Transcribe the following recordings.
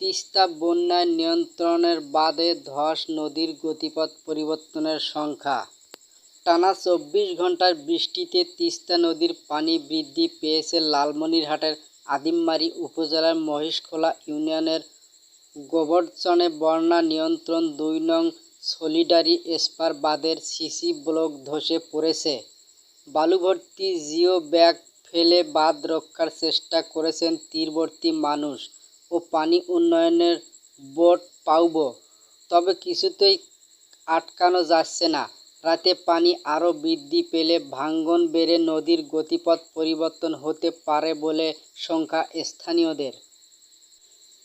তিস্তা বন্যায় নিয়ন্ত্রণের বাদে ধস নদীর গতিপথ পরিবর্তনের সংখ্যা। টানা চব্বিশ ঘণ্টার বৃষ্টিতে তিস্তা নদীর পানি বৃদ্ধি পেয়েছে লালমনিরহাটের আদিমবাড়ি উপজেলার মহিষখোলা ইউনিয়নের গোবর্ধনে বন্যা নিয়ন্ত্রণ দুই নং সলিডারি স্পার বাঁধের সিসি ব্লক ধসে পড়েছে। বালুভর্তি জিও ব্যাগ ফেলে বাঁধ রক্ষার চেষ্টা করেছেন তীরবর্তী মানুষ। ও পানি উন্নয়নের বোট পাউব তবে কিছুতেই আটকানো যাচ্ছে না। রাতে পানি আরও বৃদ্ধি পেলে ভাঙ্গন বেড়ে নদীর গতিপথ পরিবর্তন হতে পারে বলে শঙ্কা স্থানীয়দের।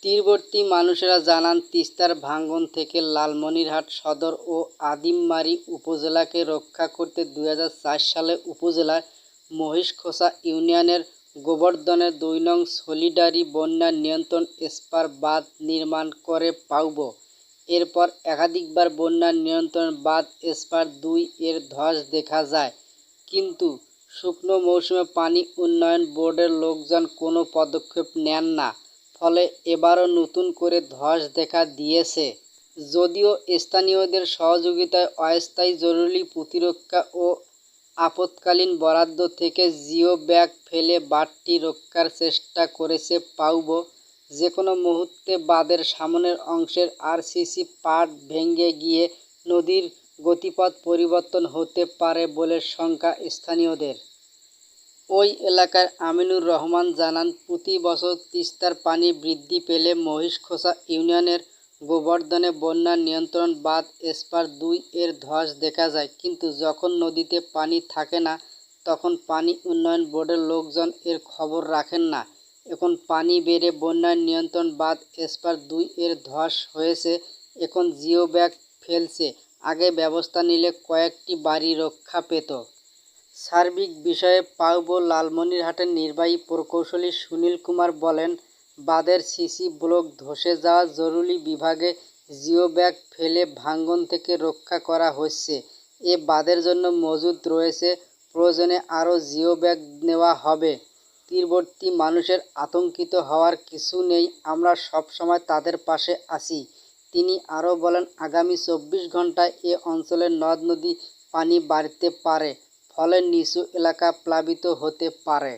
তীরবর্তী মানুষেরা জানান, তিস্তার ভাঙ্গন থেকে লালমনিরহাট সদর ও আদিমমারি উপজেলাকে রক্ষা করতে দু হাজার চার সালে উপজেলার মহিষখোসা ইউনিয়নের গোবর্ধনের দুই নং সলিডারি বন্যা নিয়ন্ত্রণ স্পার বাঁধ নির্মাণ করে পাউব এরপর একাধিকবার বন্যা নিয়ন্ত্রণ বাঁধ স্পার দুই এর ধস দেখা যায়। কিন্তু শুকনো মৌসুমে পানি উন্নয়ন বোর্ডের লোকজন কোনো পদক্ষেপ নেন না, ফলে এবারও নতুন করে ধস দেখা দিয়েছে। যদিও স্থানীয়দের সহযোগিতায় অস্থায়ী জরুরি প্রতিরক্ষা ও আপৎকালীন বরাদ্দ থেকে জিও ব্যাগ ফেলে বাঁধটি রক্ষার চেষ্টা করেছে পাউব যে কোনো মুহূর্তে বাঁধের সামনের অংশের আরসিসি পাট ভেঙে গিয়ে নদীর গতিপথ পরিবর্তন হতে পারে বলে শঙ্কা স্থানীয়দের। ওই এলাকার আমিনুর রহমান জানান, প্রতি বছর তিস্তার পানি বৃদ্ধি পেলে মহিষখোসা ইউনিয়নের গোবর্ধনে বন্যা নিয়ন্ত্রণ বাঁধ স্পার দুই এর ধস দেখা যায়। কিন্তু যখন নদীতে পানি থাকে না, তখন পানি উন্নয়ন বোর্ডের লোকজন এর খবর রাখেন না। এখন পানি বেড়ে বন্যা নিয়ন্ত্রণ বাঁধ স্পার দুই এর ধস হয়েছে, এখন জিও ব্যাগ ফেলছে। আগে ব্যবস্থা নিলে কয়েকটি বাড়ি রক্ষা পেত। সার্বিক বিষয়ে পাউব লালমনিরহাটের নির্বাহী প্রকৌশলী সুনীল কুমার বলেন বাঁধের সিসি ব্লক ধসে যাওয়া জরুরি বিভাগে জিও ব্যাগ ফেলে ভাঙন থেকে রক্ষা করা হচ্ছে। এ বাঁধের জন্য মজুদ রয়েছে, প্রয়োজনে আরও জিও ব্যাগ নেওয়া হবে। তীরবর্তী মানুষের আতঙ্কিত হওয়ার কিছু নেই, আমরা সবসময় তাদের পাশে আছি। তিনি আরও বলেন, আগামী চব্বিশ ঘন্টায় এ অঞ্চলের নদ নদী পানি বাড়তে পারে, ফলে নিচু এলাকা প্লাবিত হতে পারে।